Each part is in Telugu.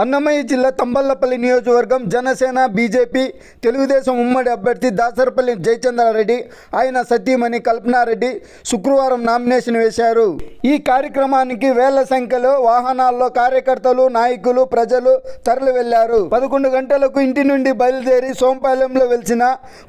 అన్నమయ్య జిల్లా తంబల్లపల్లి నియోజకవర్గం జనసేన బీజేపీ తెలుగుదేశం ఉమ్మడి అభ్యర్థి దాసరపల్లి జయచంద్రారెడ్డి ఆయన సతీమణి కల్పనారెడ్డి శుక్రవారం నామినేషన్ వేశారు. ఈ కార్యక్రమానికి వేల సంఖ్యలో వాహనాల్లో కార్యకర్తలు నాయకులు ప్రజలు తరలి వెళ్ళారు పదకొండు గంటలకు ఇంటి నుండి బయలుదేరి సోంపాలెంలో వెలిసిన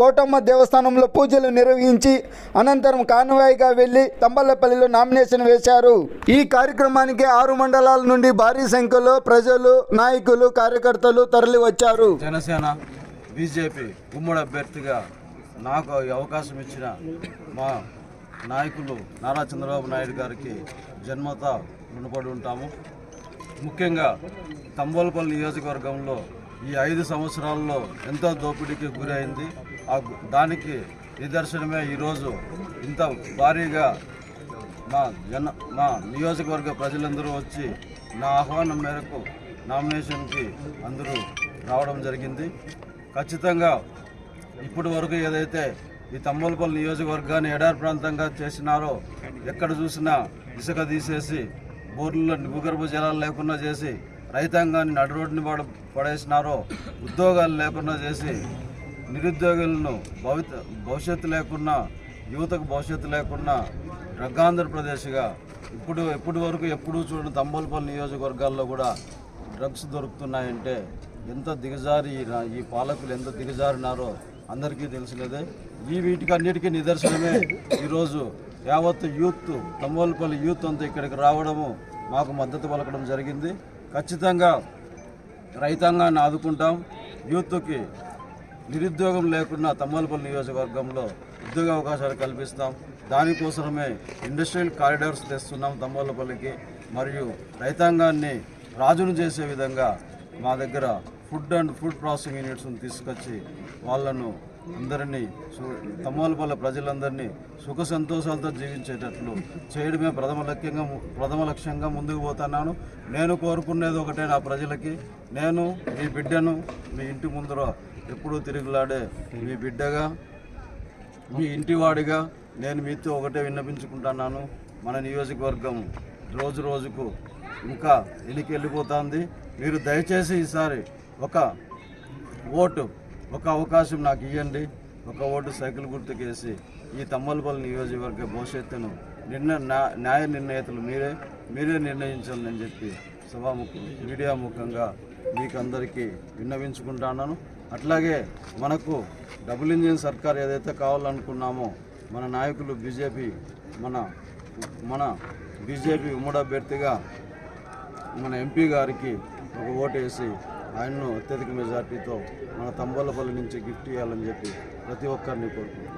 కోటమ్మ దేవస్థానంలో పూజలు నిర్వహించి అనంతరం కానువాయిగా వెళ్ళి తంబల్లపల్లిలో నామినేషన్ వేశారు. ఈ కార్యక్రమానికి ఆరు మండలాల నుండి భారీ సంఖ్యలో ప్రజలు నాయకులు కార్యకర్తలు తరలి వచ్చారు జనసేన బీజేపీ ఉమ్మడి అభ్యర్థిగా నాకు అవకాశం ఇచ్చిన మా నాయకులు నారా చంద్రబాబు నాయుడు గారికి జన్మత రుణపడి ఉంటాము. ముఖ్యంగా తంబోలపల్లి నియోజకవర్గంలో ఈ ఐదు సంవత్సరాల్లో ఎంతో దోపిడీకి గురైంది. ఆ దానికి నిదర్శనమే ఈరోజు ఇంత భారీగా మా జన మా నియోజకవర్గ ప్రజలందరూ వచ్చి నా ఆహ్వానం మేరకు నామినేషన్కి అందరూ రావడం జరిగింది. ఖచ్చితంగా ఇప్పటి వరకు ఏదైతే ఈ తమ్మలపల్లి నియోజకవర్గాన్ని ఎడారి ప్రాంతంగా చేసినారో ఎక్కడ చూసినా ఇసుక తీసేసి బోర్లలో భూగర్భ జలాలు లేకుండా చేసి రైతాంగాన్ని నడు రోడ్డుని పడ పడేసినారో ఉద్యోగాలు లేకుండా చేసి నిరుద్యోగులను భవిత భవిష్యత్తు లేకుండా యువతకు భవిష్యత్తు లేకుండా డ్రగ్గాంధ్రప్రదేశ్గా ఇప్పుడు ఎప్పటి వరకు ఎప్పుడూ చూడని తంబోల్పల్లి నియోజకవర్గాల్లో కూడా డ్రగ్స్ దొరుకుతున్నాయంటే ఎంత దిగజారి ఈ పాలకులు ఎంత దిగజారినారో అందరికీ తెలిసినదే. ఈ వీటికి అన్నిటికీ నిదర్శనమే ఈరోజు యావత్ యూత్ తమ్మోలపల్లి యూత్ అంతా ఇక్కడికి రావడము మాకు మద్దతు పలకడం జరిగింది. ఖచ్చితంగా రైతాంగాన్ని ఆదుకుంటాం. యూత్కి నిరుద్యోగం లేకుండా తమ్మలపల్లి నియోజకవర్గంలో ఉద్యోగ అవకాశాలు కల్పిస్తాం. దానికోసమే ఇండస్ట్రియల్ కారిడార్స్ తెస్తున్నాం తమ్మలపల్లికి మరియు రైతాంగాన్ని రాజును చేసే విధంగా మా దగ్గర ఫుడ్ అండ్ ఫుడ్ ప్రాసెసింగ్ యూనిట్స్ని తీసుకొచ్చి వాళ్ళను అందరినీ సు- తమ్మలపల్లి ప్రజలందరినీ సుఖ సంతోషాలతో జీవించేటట్లు చేయడమే ప్రథమ లక్ష్యంగా ప్రథమ లక్ష్యంగా ముందుకు పోతున్నాను. నేను కోరుకునేది ఒకటే నా ప్రజలకి. నేను మీ బిడ్డను మీ ఇంటి ముందర ఎప్పుడూ తిరుగులాడే మీ బిడ్డగా మీ ఇంటివాడిగా నేను మీతో ఒకటే విన్నపించుకుంటున్నాను. మన నియోజకవర్గం రోజు రోజుకు ఇంకా ఎనికి వెళ్ళిపోతుంది మీరు దయచేసి ఈసారి ఒక ఓటు ఒక అవకాశం నాకు ఇవ్వండి ఒక ఓటు సైకిల్ గుర్తుకేసి ఈ తమ్మలపల్లి నియోజకవర్గ భవిష్యత్తును నిన్న న్యాయ నిర్ణేతలు మీరే మీరే నిర్ణయించాలని చెప్పి సభాముఖం మీడియా ముఖంగా మీకు అందరికీ విన్నవించుకుంటున్నాను. అట్లాగే మనకు డబుల్ ఇంజిన్ సర్కార్ ఏదైతే కావాలనుకున్నామో మన నాయకులు బీజేపీ మన మన బీజేపీ ఉమ్మడి అభ్యర్థిగా మన ఎంపీ గారికి ఒక ఓటు వేసి ఆయన్ను అత్యధిక మెజార్టీతో మన తంబోలపల్లి నుంచి గిఫ్ట్ ఇవ్వాలని చెప్పి ప్రతి ఒక్కరిని కోరుకుంటున్నాను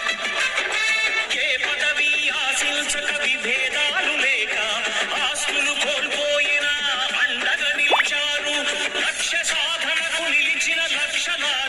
Krishna.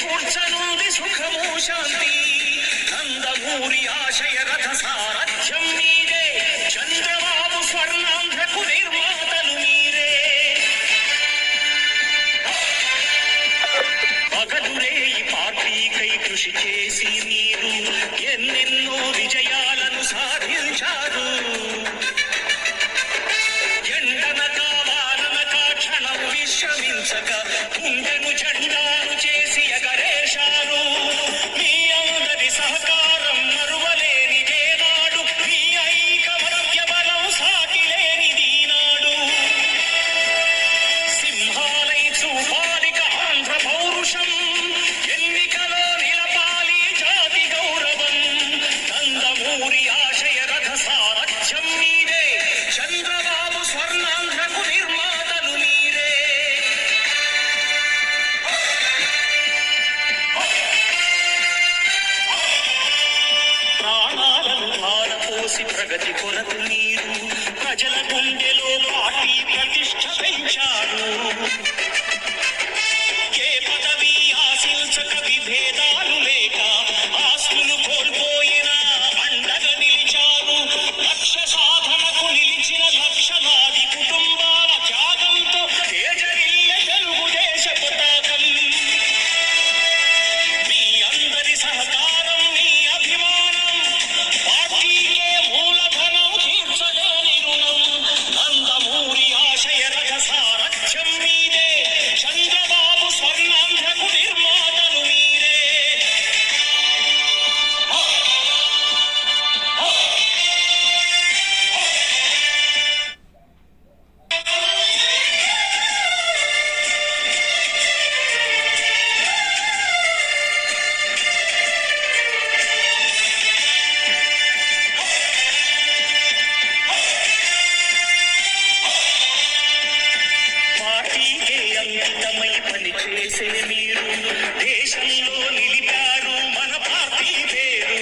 స్ఫూర్చనుంది సుఖము శాంతి. నందమూరి ఆశయ రథ సారథ్యం మీరే. చంద్రబాబు స్వర్ణాంధ్రకు నిర్మాతలు మీరే. పగలురే ఈ పార్టీకై కృషి చేసి ప్రగతి కొరకు నీరు ప్రజల గుండెలో పాట పనిచేసే మీరు దేశంలో నిలిపారు మన పార్టీ పేరు.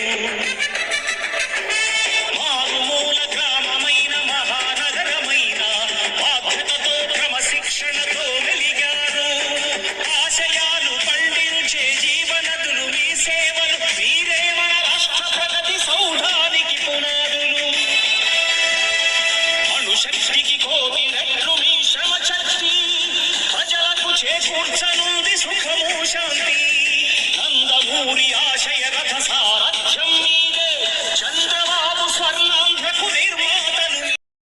మారుమూల గ్రామమైన మహానగరమైన బాధ్యతతో క్రమశిక్షణతో వెలిగారు. ఆశయాలు పండించే జీవనదులు మీ సేవ